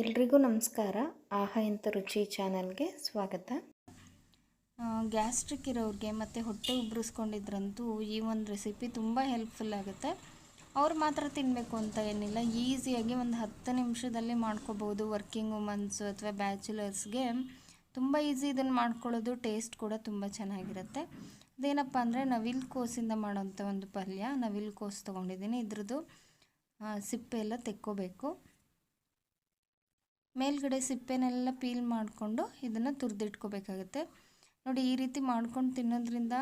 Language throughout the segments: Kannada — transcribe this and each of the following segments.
ಎಲ್ರಿಗೂ ನಮಸ್ಕಾರ. ಆಹಾ ಇಂಥ ರುಚಿ ಚಾನಲ್ಗೆ ಸ್ವಾಗತ. ಗ್ಯಾಸ್ಟ್ರಿಕ್ ಇರೋರಿಗೆ ಮತ್ತು ಹೊಟ್ಟೆ ಉಬ್ಬರಿಸ್ಕೊಂಡಿದ್ರಂತೂ ಈ ಒಂದು ರೆಸಿಪಿ ತುಂಬ ಹೆಲ್ಪ್ಫುಲ್ ಆಗುತ್ತೆ. ಅವ್ರು ಮಾತ್ರ ತಿನ್ನಬೇಕು ಅಂತ ಏನಿಲ್ಲ. ಈಸಿಯಾಗಿ ಒಂದು ಹತ್ತು ನಿಮಿಷದಲ್ಲಿ ಮಾಡ್ಕೋಬೋದು. ವರ್ಕಿಂಗ್ ವುಮನ್ಸು ಅಥವಾ ಬ್ಯಾಚುಲರ್ಸ್ಗೆ ತುಂಬ ಈಸಿ ಇದನ್ನು ಮಾಡ್ಕೊಳ್ಳೋದು. ಟೇಸ್ಟ್ ಕೂಡ ತುಂಬ ಚೆನ್ನಾಗಿರುತ್ತೆ. ಅದೇನಪ್ಪ ಅಂದರೆ ನವಿಲ್ ಕೋಸಿಂದ ಮಾಡೋಂಥ ಒಂದು ಪಲ್ಯ. ನವಿಲ್ ಕೋಸು ತೊಗೊಂಡಿದ್ದೀನಿ. ಇದ್ರದ್ದು ಸಿಪ್ಪೆ ಎಲ್ಲ ತೆಕ್ಕೋಬೇಕು. ಮೇಲ್ಗಡೆ ಸಿಪ್ಪೆನೆಲ್ಲ ಪೀಲ್ ಮಾಡಿಕೊಂಡು ಇದನ್ನು ತುರಿದಿಟ್ಕೋಬೇಕಾಗುತ್ತೆ. ನೋಡಿ, ಈ ರೀತಿ ಮಾಡ್ಕೊಂಡು ತಿನ್ನೋದ್ರಿಂದ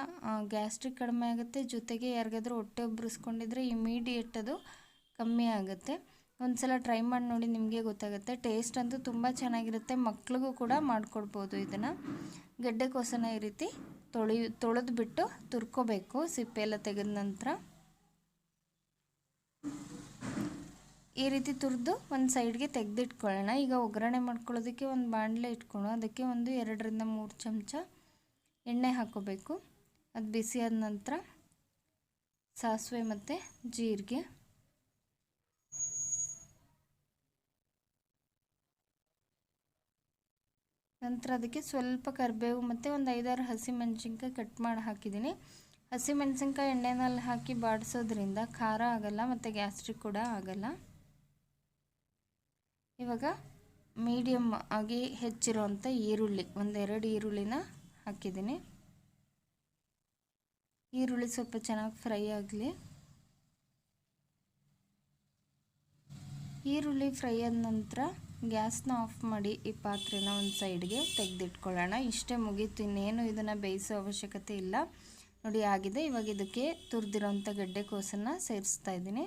ಗ್ಯಾಸ್ಟ್ರಿಕ್ ಕಡಿಮೆ ಆಗುತ್ತೆ. ಜೊತೆಗೆ ಯಾರಿಗಾದ್ರೂ ಹೊಟ್ಟೆ ಉಬ್ಬರಿಸ್ಕೊಂಡಿದ್ರೆ ಇಮಿಡಿಯೇಟ್ ಅದು ಕಮ್ಮಿ ಆಗುತ್ತೆ. ಒಂದು ಸಲ ಟ್ರೈ ಮಾಡಿ ನೋಡಿ, ನಿಮಗೆ ಗೊತ್ತಾಗುತ್ತೆ. ಟೇಸ್ಟ್ ಅಂತೂ ತುಂಬ ಚೆನ್ನಾಗಿರುತ್ತೆ. ಮಕ್ಳಿಗೂ ಕೂಡ ಮಾಡಿಕೊಡ್ಬೋದು ಇದನ್ನು. ಗೆಡ್ಡೆಕೋಸನ್ನ ಈ ರೀತಿ ತೊಳಿ, ತೊಳೆದ್ಬಿಟ್ಟು ತುರ್ಕೋಬೇಕು ಸಿಪ್ಪೆ ಎಲ್ಲ ತೆಗೆದ ನಂತರ. ಈ ರೀತಿ ತುರಿದು ಒಂದು ಸೈಡ್ಗೆ ತೆಗೆದಿಟ್ಕೊಳ್ಳೋಣ. ಈಗ ಒಗ್ಗರಣೆ ಮಾಡ್ಕೊಳ್ಳೋದಕ್ಕೆ ಒಂದು ಬಾಣಲೆ ಇಟ್ಕೊಂಡು ಅದಕ್ಕೆ ಒಂದು ಎರಡರಿಂದ ಮೂರು ಚಮಚ ಎಣ್ಣೆ ಹಾಕೋಬೇಕು ಅದು ಬಿಸಿ ಆದ ನಂತರ ಸಾಸಿವೆ ಮತ್ತು ಜೀರಿಗೆ. ನಂತರ ಅದಕ್ಕೆ ಸ್ವಲ್ಪ ಕರಿಬೇವು ಮತ್ತು ಒಂದು ಐದಾರು ಹಸಿಮೆಣ್ಸಿನ್ಕಾಯಿ ಕಟ್ ಮಾಡಿ ಹಾಕಿದ್ದೀನಿ. ಹಸಿಮೆಣ್ಸಿನ್ಕಾಯಿ ಎಣ್ಣೆನಲ್ಲಿ ಹಾಕಿ ಬಾಡಿಸೋದ್ರಿಂದ ಖಾರ ಆಗಲ್ಲ ಮತ್ತು ಗ್ಯಾಸ್ಟ್ರಿಕ್ ಕೂಡ ಆಗಲ್ಲ. ಇವಾಗ ಮೀಡಿಯಮ್ ಆಗಿ ಹೆಚ್ಚಿರುವಂಥ ಈರುಳ್ಳಿ ಒಂದೆರಡು ಈರುಳ್ಳಿನ ಹಾಕಿದ್ದೀನಿ. ಈರುಳ್ಳಿ ಸ್ವಲ್ಪ ಚೆನ್ನಾಗಿ ಫ್ರೈ ಆಗಲಿ. ಈರುಳ್ಳಿ ಫ್ರೈ ಆದ ನಂತರ ಗ್ಯಾಸ್ನ ಆಫ್ ಮಾಡಿ ಈ ಪಾತ್ರೆನ ಒಂದು ಸೈಡ್ಗೆ ತೆಗೆದಿಟ್ಕೊಳ್ಳೋಣ. ಇಷ್ಟೇ ಮುಗೀತು, ಇನ್ನೇನು ಇದನ್ನು ಬೇಯಿಸೋ ಅವಶ್ಯಕತೆ ಇಲ್ಲ. ನೋಡಿ, ಆಗಿದೆ. ಇವಾಗ ಇದಕ್ಕೆ ತುರಿದಿರೋಂಥ ಗೆಡ್ಡೆಕೋಸನ್ನು ಸೇರಿಸ್ತಾ ಇದ್ದೀನಿ.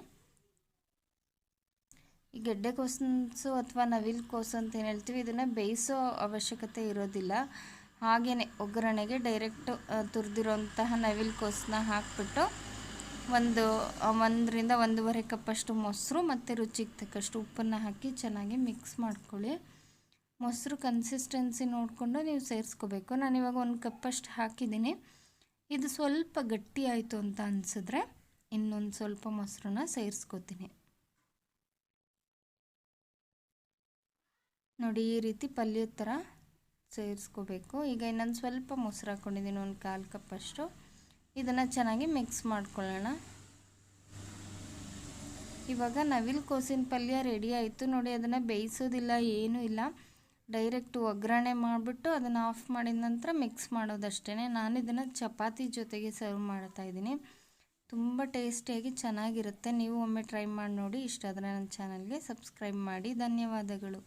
ಈ ಗೆಡ್ಡೆಕೋಸು ಅಥವಾ ನವಿಲು ಕೋಸು ಅಂತ ಏನು ಹೇಳ್ತೀವಿ, ಇದನ್ನು ಬೇಯಿಸೋ ಅವಶ್ಯಕತೆ ಇರೋದಿಲ್ಲ. ಹಾಗೆಯೇ ಒಗ್ಗರಣೆಗೆ ಡೈರೆಕ್ಟ್ ತುರಿದಿರೋಂತಹ ನವಿಲು ಕೋಸನ್ನ ಹಾಕಿಬಿಟ್ಟು ಒಂದು ಒಂದರಿಂದ ಒಂದೂವರೆ ಕಪ್ಪಷ್ಟು ಮೊಸರು ಮತ್ತು ರುಚಿಗೆ ತಕ್ಕಷ್ಟು ಉಪ್ಪನ್ನು ಹಾಕಿ ಚೆನ್ನಾಗಿ ಮಿಕ್ಸ್ ಮಾಡ್ಕೊಳ್ಳಿ. ಮೊಸರು ಕನ್ಸಿಸ್ಟೆನ್ಸಿ ನೋಡಿಕೊಂಡು ನೀವು ಸೇರಿಸ್ಕೋಬೇಕು. ಇವಾಗ ಒಂದು ಕಪ್ಪಷ್ಟು ಹಾಕಿದ್ದೀನಿ. ಇದು ಸ್ವಲ್ಪ ಗಟ್ಟಿ ಆಯಿತು ಅಂತ ಅನಿಸಿದ್ರೆ ಇನ್ನೊಂದು ಸ್ವಲ್ಪ ಮೊಸರನ್ನ ಸೇರಿಸ್ಕೋತೀನಿ. ನೋಡಿ, ಈ ರೀತಿ ಪಲ್ಯದ ಥರ ಸೇರಿಸ್ಕೋಬೇಕು. ಈಗ ಇನ್ನೊಂದು ಸ್ವಲ್ಪ ಮೊಸರು ಹಾಕ್ಕೊಂಡಿದ್ದೀನಿ, ಒಂದು ಕಾಲು ಕಪ್ಪಷ್ಟು ಇದನ್ನು ಚೆನ್ನಾಗಿ ಮಿಕ್ಸ್ ಮಾಡ್ಕೊಳ್ಳೋಣ. ಇವಾಗ ನವಿಲು ಕೋಸಿನ ಪಲ್ಯ ರೆಡಿ ಆಯಿತು. ನೋಡಿ, ಅದನ್ನು ಬೇಯಿಸೋದಿಲ್ಲ, ಏನೂ ಇಲ್ಲ. ಡೈರೆಕ್ಟ್ ಒಗ್ಗರಣೆ ಮಾಡಿಬಿಟ್ಟು ಅದನ್ನು ಆಫ್ ಮಾಡಿದ ನಂತರ ಮಿಕ್ಸ್ ಮಾಡೋದಷ್ಟೇ ನಾನು ಇದನ್ನು ಚಪಾತಿ ಜೊತೆಗೆ ಸರ್ವ್ ಮಾಡ್ತಾ ಇದ್ದೀನಿ. ತುಂಬ ಟೇಸ್ಟಿಯಾಗಿ ಚೆನ್ನಾಗಿರುತ್ತೆ. ನೀವು ಒಮ್ಮೆ ಟ್ರೈ ಮಾಡಿ ನೋಡಿ. ಇಷ್ಟ ಆದರೆ ನನ್ನ ಚಾನಲ್ಗೆ ಸಬ್ಸ್ಕ್ರೈಬ್ ಮಾಡಿ. ಧನ್ಯವಾದಗಳು.